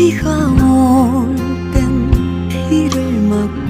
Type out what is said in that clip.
비가 올 땐 비를 맞고